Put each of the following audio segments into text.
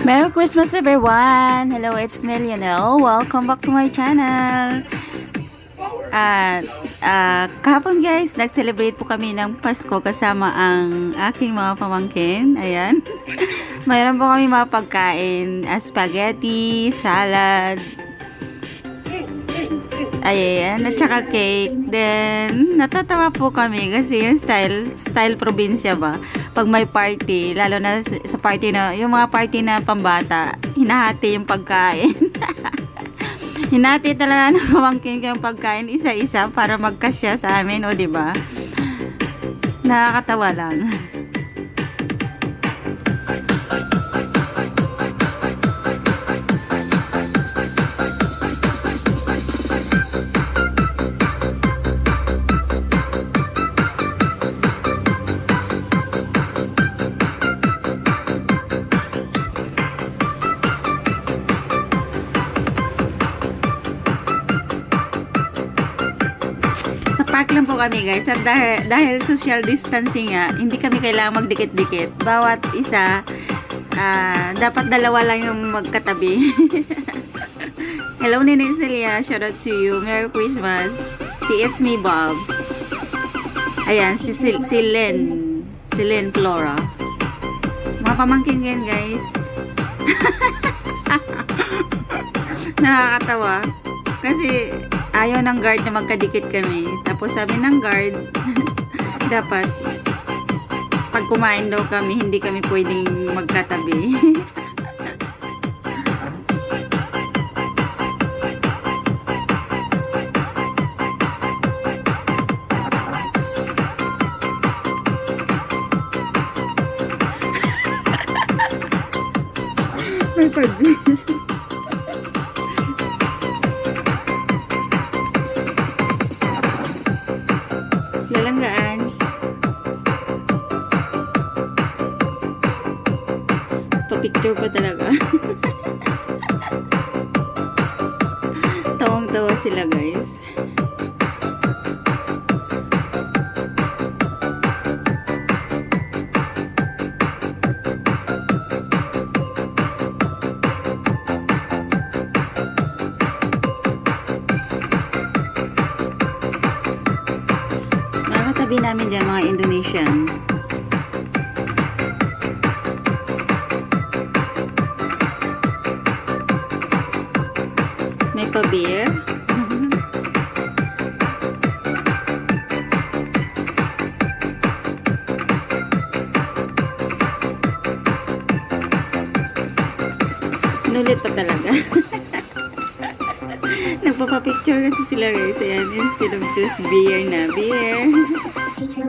Merry Christmas everyone! Hello, it's Millionel. Welcome back to my channel. At ah, kahapon guys, nag-celebrate po kami ng Pasko kasama ang aking mga pamangkin. Ayan. Mayroon po kami mga pagkain, ah, spaghetti, salad, Ayan, at saka cake. Then, natatawa po kami kasi yung style, style probinsya ba? Pag may party, lalo na sa party na, yung mga party na pambata, hinahati yung pagkain. hinati talaga ng pamangkin ko yung pagkain isa-isa para magkasya sa amin, o di ba? Nakakatawa lang. Sa park lang po kami guys. At dahil, dahil social distancing nga, hindi kami kailangan magdikit-dikit. Bawat isa, ah, dapat dalawa lang yung magkatabi. Hello Nini Celia, shout out to you. Merry Christmas. Si It's Me Bobs. Ayan, si, si, si Len. Si Len Flora. Mga pamangkin yan guys. Nakakatawa. Kasi ayaw ng guard na magkadikit kami. Tapos sabi ng guard, dapat pag kumain daw kami, hindi kami pwedeng magkatabi. May pag Pa-picture pa talaga. Tawang-tawa sila guys. Mga katabi namin dyan, mga Indonesian. May pa-beer. Nulit pa talaga. Nagpapapicture kasi sila guys. Ayan, instead of just beer na beer. Teacher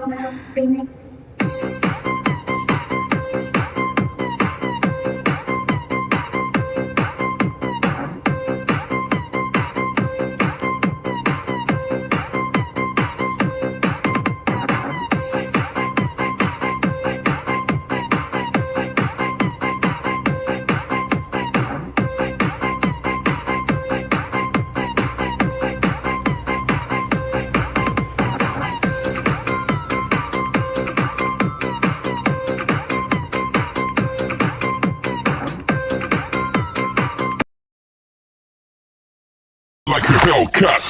like a Hellcat.